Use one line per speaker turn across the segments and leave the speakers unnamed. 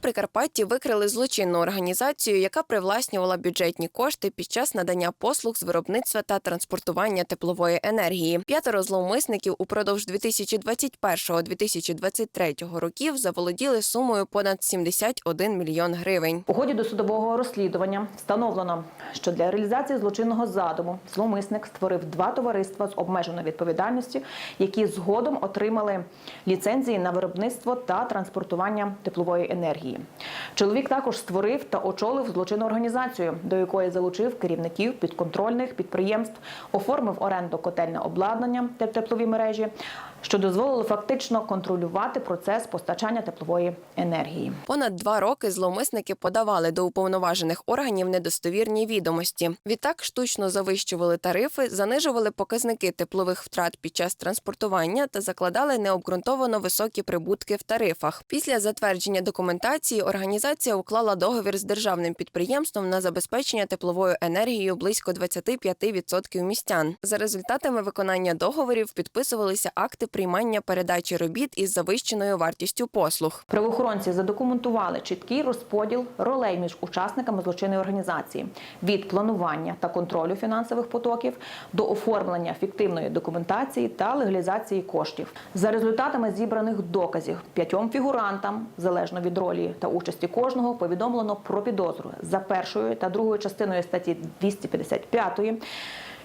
Прикарпатті викрили злочинну організацію, яка привласнювала бюджетні кошти під час надання послуг з виробництва та транспортування теплової енергії. П'ятеро зловмисників упродовж 2021-2023 років заволоділи сумою понад 71 мільйон гривень.
У ході досудового розслідування встановлено, що для реалізації злочинного задуму зловмисник створив два товариства з обмеженою відповідальністю, які згодом отримали ліцензії на виробництво та транспортування теплової енергії. Чоловік також створив та очолив злочинну організацію, до якої залучив керівників підконтрольних підприємств, оформив оренду котельне обладнання та теплові мережі, що дозволило фактично контролювати процес постачання теплової енергії.
Понад два роки зловмисники подавали до уповноважених органів недостовірні відомості. Відтак штучно завищували тарифи, занижували показники теплових втрат під час транспортування та закладали необґрунтовано високі прибутки в тарифах. Після затвердження документації організація уклала договір з державним підприємством на забезпечення тепловою енергією близько 25% містян. За результатами виконання договорів підписувалися акти приймання передачі робіт із завищеною вартістю послуг.
Правоохоронці задокументували чіткий розподіл ролей між учасниками злочинної організації від планування та контролю фінансових потоків до оформлення фіктивної документації та легалізації коштів. За результатами зібраних доказів п'ятьом фігурантам, залежно від ролі та участі кожного, повідомлено про підозру за першою та другою частиною статті 255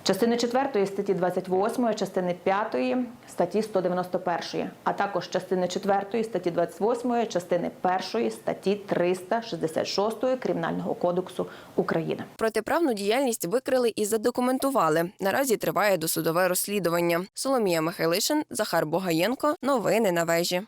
Частини 4 статті 28, частини 5 статті 191, а також частини 4 статті 28, частини 1 статті 366 Кримінального кодексу України.
Протиправну діяльність викрили і задокументували. Наразі триває досудове розслідування. Соломія Михайлишин, Захар Богаєнко. Новини на вежі.